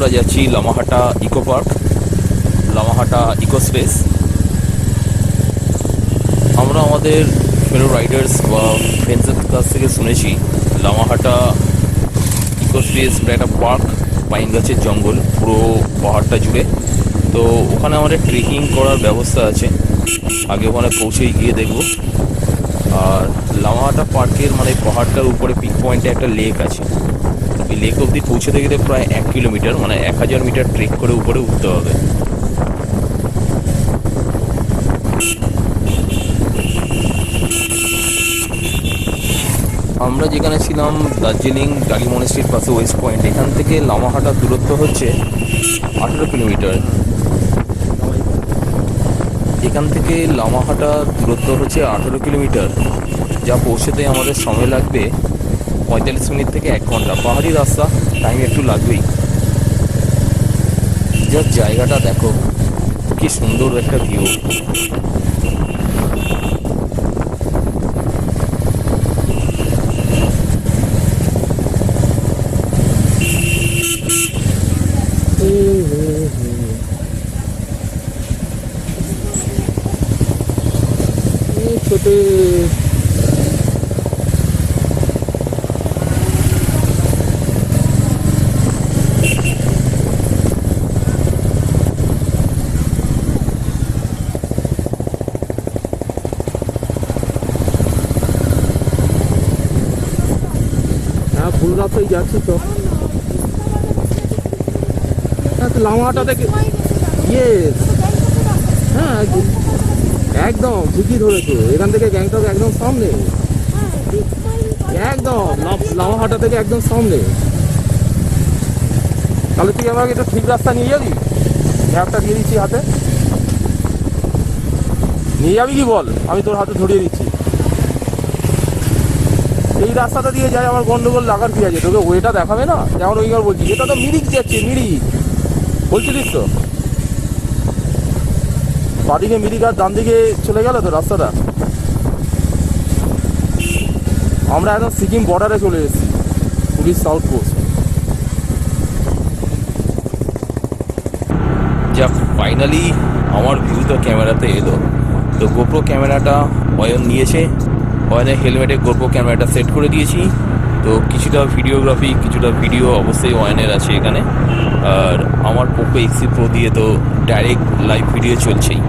আমরা যাচ্ছি Lamahata eco park, Lamahata eco space. আমরা আমাদের ফেলো রাইডার্স বা ফ্রেন্ডসের কাছ থেকে শুনেছি, লামাহাটা ইকো স্পেস একটা পার্ক পাইন গাছের জঙ্গল, পুরো পাহাড়টা জুড়ে। তো ওখানে আমাদের ট্রেকিং করার ব্যবস্থা আছে। আগে ওখানে পৌঁছেই গিয়ে দেখব। আর লামাহাটা পার্কের মানে পাহাড়টার উপরে পিক পয়েন্টে একটা লেক আছে। লেক অবধি পৌঁছতে গেলে প্রায় এক কিলোমিটার মানে এক হাজার মিটার ট্রেক করে উপরে উঠতে হবে। আমরা যেখানে ছিলাম, দার্জিলিং ডালি মনেস্ট্রির পাশে ওয়েস্ট পয়েন্ট, এখান থেকে লামাহাটার দূরত্ব হচ্ছে আঠেরো কিলোমিটার। এখান থেকে লামাহাটা দূরত্ব হচ্ছে আঠেরো কিলোমিটার, যা পৌঁছতে আমাদের সময় লাগবে পঁয়তাল্লিশ মিনিট থেকে এক ঘণ্টা। পাহাড়ি রাস্তা টাইম একটু লাগবেই। যা জায়গাটা দেখো, কি সুন্দর একটা ভিউ রাস্তায় যাচ্ছি তো। হ্যাঁ তো লামাটা থেকে ইয়েস হ্যাঁ একদম- ঠিকই ধরেছো। এখান থেকে গ্যাংটক একদম সামনে। একদম, লাম- লামাহাটা থেকে একদম সামনে। তাহলে তুই আমাকে এটা ঠিক রাস্তা নিয়ে যাবি? ম্যাপটা দিয়ে দিচ্ছি হাতে। নিয়ে যাবি কি বল? আমি তোর হাতে ধরিয়ে দিচ্ছি। এই রাস্তাটা দিয়ে যায় আমার গন্ডগোল লাগার কি আছে? তোকে ওইটা দেখাবে না? যেমন ওইবার বলছি, এটা তো মিরিক যাচ্ছে, মিরিক। বলছিলিস তো? বাদিকে মিরিক আর ডান দিকে চলে গেল তো রাস্তাটা? আমরা একদম সিকিম বর্ডারে চলে এসেছি পুলিশ সাউথ পোস্ট যাক ফাইনালি আমার ভিউ তো ক্যামেরাতে এলো। তো গোপ্রো ক্যামেরাটা অয়ন নিয়েছে। অয়নের হেলমেটে গোপো ক্যামেরাটা সেট করে দিয়েছি। তো কিছুটা ভিডিওগ্রাফি কিছুটা ভিডিও অবশ্যই ওয়ানের আছে এখানে। আর আমার পোকো এক্সি প্রো দিয়ে তো ডাইরেক্ট লাইভ ভিডিও চলছেই।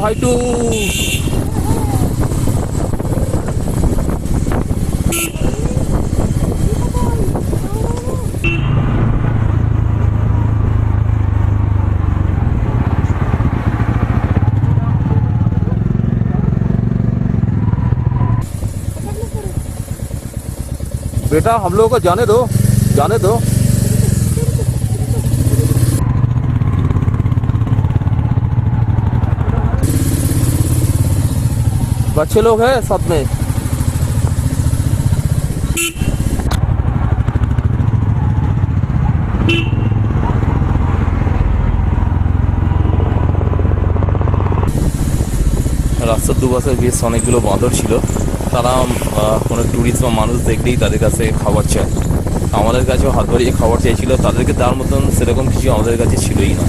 ভাইটু बेटा हम लोगों को जाने दो जाने दो बच्चे लोग हैं साथ में রাস্তার দুপাশে বেশ অনেকগুলো বাঁদর ছিল তারা আহ, কোনো ট্যুরিস্ট বা মানুষ দেখলেই তাদের কাছে খাবার চায় আমাদের কাছেও হাত বাড়িয়ে খাবার চাইছিল তাদেরকে তার মতন সেরকম কিছু আমাদের কাছে ছিলই না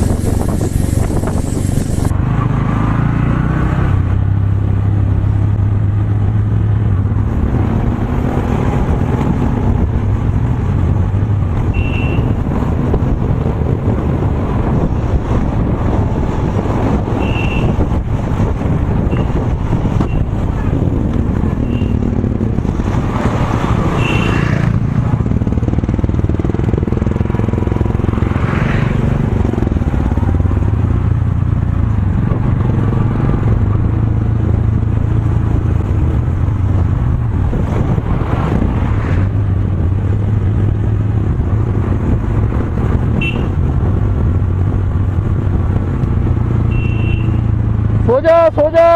সোজা।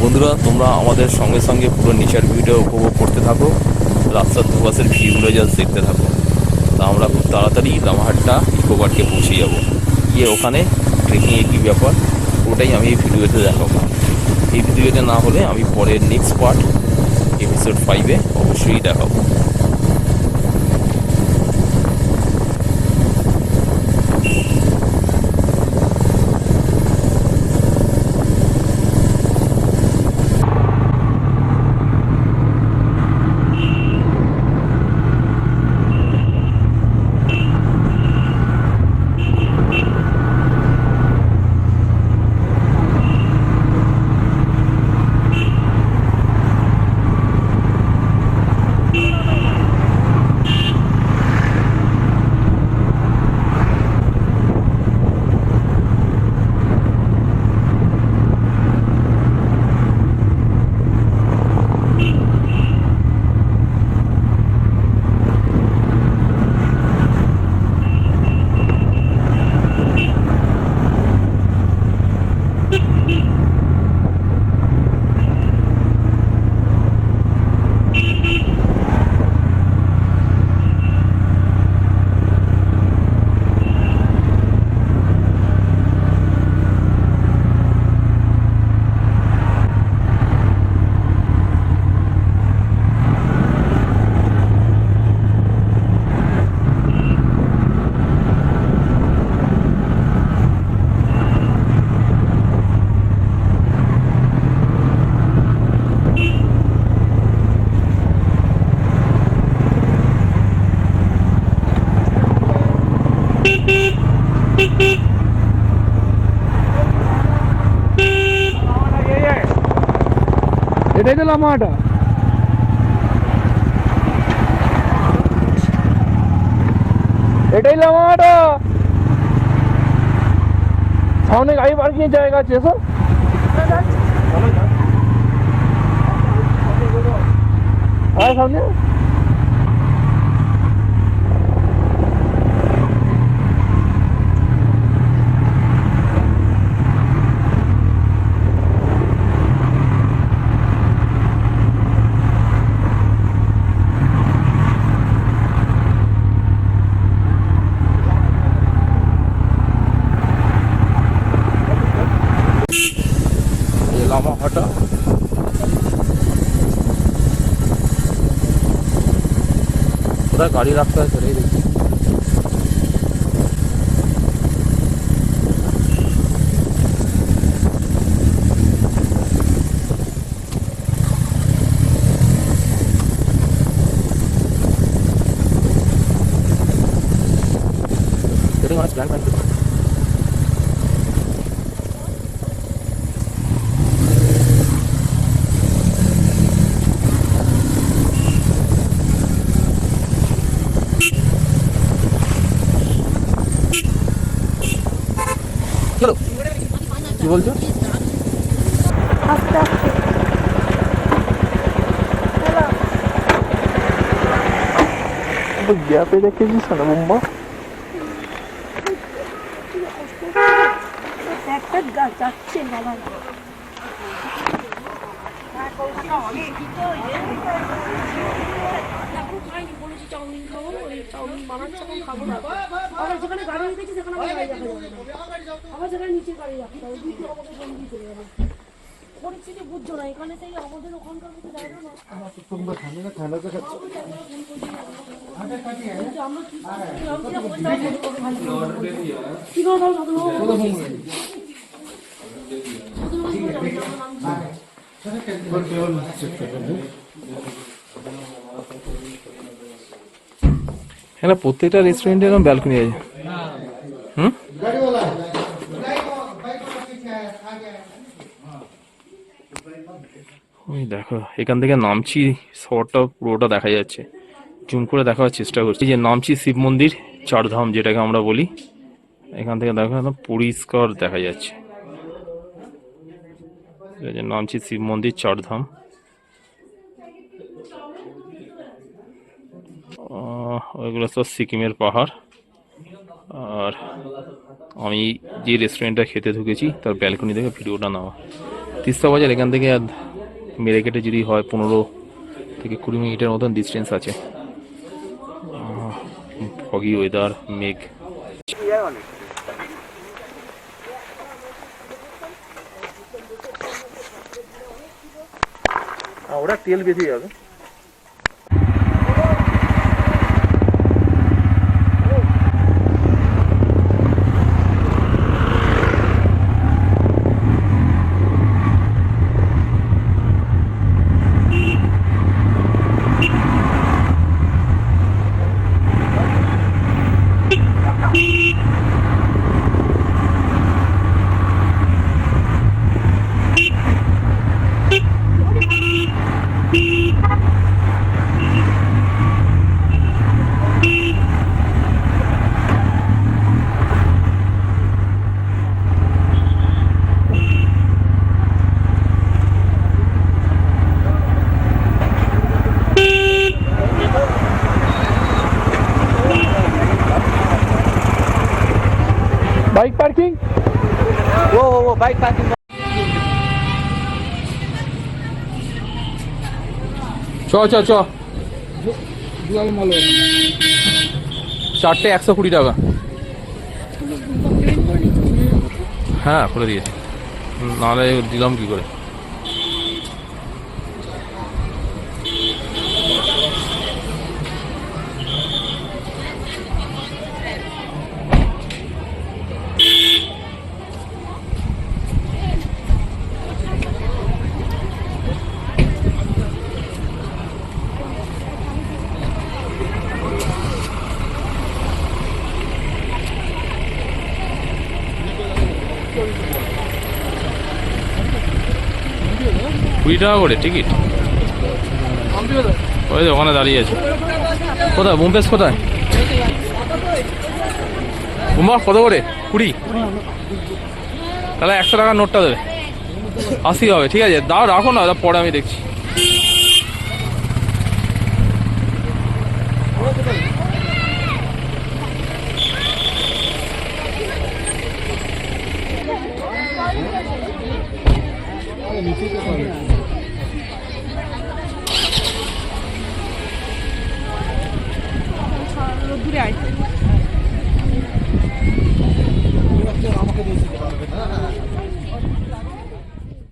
বন্ধুরা, তোমরা আমাদের সঙ্গে সঙ্গে পুরো নেচার ভিউটা উপভোগ করতে থাকো। রাস্তার দুপাশের ভিউগুলো জাস্ট দেখতে থাকো। তা আমরা খুব তাড়াতাড়ি লামাহাট্টা ইকো পার্কে পৌঁছে যাব। গিয়ে ওখানে ট্রেকিংয়ে কী ব্যাপার, ওটাই আমি এই ভিডিওতে দেখাবো। এই ভিডিওতে না হলে আমি পরের নেক্সট পার্ট এপিসোড ফাইভে অবশ্যই দেখাবো। এটাই তো লামাটা এটাই লামাটা সামনে গাড়ি পার্কিং এর জায়গা আছে এসো আর সামনে এই লামাহাটা কোথায় গাড়ি রাখতে হয় সেটাই দেখি Getting on its blank, blank. চলো কি বলছো আস্তে আস্তে চলো গ্যাপে রেখেছিস না বোম্বা একটা গাছ যাচ্ছে বাবা বলেছি চাউমিন খাব ওই চাউমিন বানাচ্ছে এখন খাব না আবার যেখানে গাড়ি রেখেছি সেখানে আমার গাড়ি রাখা যাবে না আবার যেখানে নিচে গাড়ি রাখতে হবে দুটো আমাদের বন্দি চলে যাবে পরিস্থিতি বুঝছ না এখানে থেকে আমাদের ওখানকার মতো জায়গা না কিন্তু আমরা কি আমি হ্যাঁ প্রত্যেকটা রেস্টুরেন্টে এরকম ব্যালকনি আছে। হুম? ওই দেখো, এখান থেকে নামছি, শহরটা পুরোটা দেখা যাচ্ছে। জুম করে দেখার চেষ্টা করছি। যে নামছি শিব মন্দির, চারধাম যেটাকে আমরা বলি। এখান থেকে দেখো পরিষ্কার দেখা যাচ্ছে। নামছি শিব মন্দির, চারধাম। ওইগুলো সব সিকিমের পাহাড়। আর আমি যে রেস্টুরেন্টটা খেতে ঢুকেছি, তার ব্যালকনি থেকে ভিডিওটা নেওয়া। তিস্তা বাজার এখান থেকে আর মেরে কেটে যদি হয় পনেরো থেকে কুড়ি মিনিটের মতন ডিস্টেন্স আছে। ফগি ওয়েদার মেঘ ওরা তেল বেঁধে যাবে চ চ চারটে একশো কুড়ি টাকা। হ্যাঁ খুলে দিয়েছে। নাহলে দিলাম কি করে? কুড়ি টাকা করে টিকিট? ওই যে ওখানে দাঁড়িয়ে আছে। কোথায়? বোমপেস কোথায়? বোমা কত করে? কুড়ি? তাহলে একশো টাকার নোটটা দেবে। আশি হবে, ঠিক আছে। দাও, রাখো না পরে আমি দেখছি।